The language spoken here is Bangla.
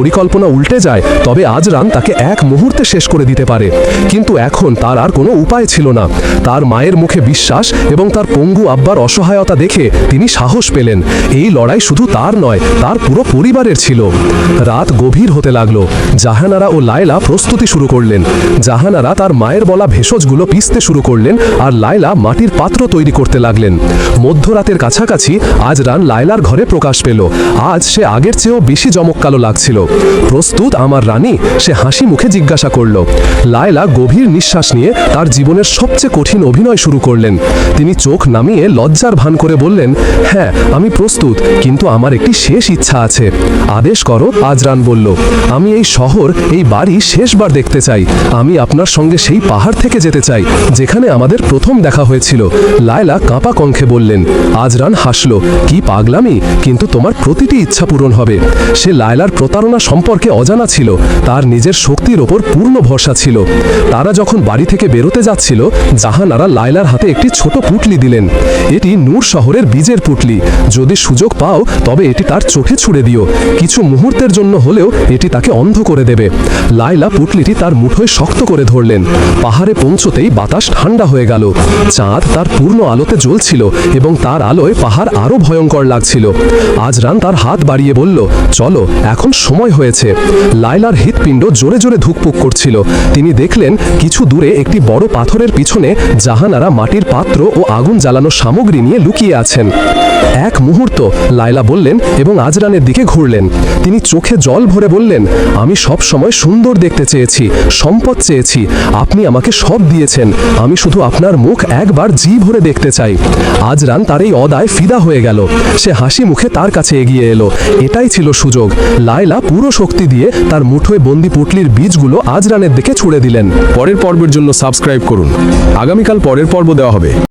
পরিকল্পনা উল্টে যায়, তবে আজরান তাকে এক মুহূর্তে শেষ করে দিতে পারে। কিন্তু এখন তার আর কোনো উপায় ছিল না। তার মায়ের মুখে বিশ্বাস এবং তার পঙ্গু আব্বার অসহায়তা দেখে তিনি সাহস পেলেন। এই লড়াই শুধু তার নয়, তার পুরো পরিবারের ছিল। রাত গভীর হতে লাগল। জাহানারা ও লায়লা প্রস্তুতি শুরু করলেন। জাহানারা তার মায়ের বলা ভেষজগুলো পিসতে শুরু করলেন আর লায়লা মাটির পাত্র তৈরি করতে লাগলেন। মধ্যরাতের কাছাকাছি আজ রান লায়লার ঘরে প্রকাশ পেল। আজ সে আগের চেয়েও বেশি জমক্কালো লাগছিল। প্রস্তুত আমার রানী, সে হাসি মুখে জিজ্ঞাসা করল। লায়লা গভীর নিঃশ্বাস নিয়ে তার জীবনের সবচেয়ে কঠিন অভিনয় শুরু করলেন। তিনি চোখ নামিয়ে লজ্জার ভান করে বললেন হ্যাঁ আমি প্রস্তুত, কিন্তু আমার একটি শেষ ইচ্ছা আছে। আদেশ করো, আজরান বলল। আমি এই শহর, এই বাড়ি শেষবার দেখতে চাই। আমি আপনার সঙ্গে সেই পাহাড় থেকে যেতে চাই, যেখানে আমাদের প্রথম দেখা হয়েছিল। লায়লা কাঁপা কণ্ঠে বললেন। আজরান হাসল, কি পাগলামি, কিন্তু তোমার প্রতিটি ইচ্ছা পূরণ হবে। সে লায়লার প্রতারণা সম্পর্কে অজানা ছিল, তার নিজের শক্তির ওপর পূর্ণ ভরসা ছিল। তারা যখন বাড়ি থেকে বেরোতে যাচ্ছিল, জাহানারা লায়লার হাতে একটি ছোট পুটলি দিলেন। এটি নূর শহরের বীজের পুটলি। যদি সুযোগ পাও, তবে এটি তার চোখে ছুড়ে দিও। কিছু মুহূর্তের জন্য হলেও এটি তাকে অন্ধ করে দেবে। লায়লা পুটলিটি তার মুঠোয় শক্ত করে ধরলেন। পাহাড়ে পৌঁছতেই বাতাস ঠান্ডা হয়ে গেল। চাঁদ তার পূর্ণ আলোতে জ্বলছিল এবং তার আলোয় পাহাড় আরও ভয়ঙ্কর লাগছিল। আজরান তার হাত বাড়িয়ে বলল, চলো, এখন সময় হয়েছে। লায়লার হৃৎপিণ্ড জোরে জোরে ধুকপুক করছিল। তিনি দেখলেন কিছু দূরে একটি বড় পাথরের পিছনে জাহানারা মাটির পাত্র ও আগুন জ্বালানো সামগ্রী নিয়ে লুকিয়ে আছেন। এক মুহূর্ত লায়লা বললেন, এবং আজরানের দিকে ঘুরলেন। তিনি চোখে জল ভরে বললেন, আমি সব সময় সুন্দর দেখতে চেয়েছি, সম্পদ চেয়েছি। আপনি আমাকে সব দিয়েছেন। আমি শুধু আপনার মুখ একবার জি ভরে দেখতে চাই। আজরান তার এই অদায় ফিদা হয়ে গেল। সে হাসি মুখে তার কাছে এগিয়ে এলো। এটাই ছিল সুযোগ। লায়লা পুরো শক্তি দিয়ে তার মুঠোয় বন্দি পুটলির বীজগুলো আজ রানের দিকে ছুড়ে দিলেন। পরের পর্বের জন্য সাবস্ক্রাইব করুন। আগামীকাল পরের পর্ব দেওয়া হবে।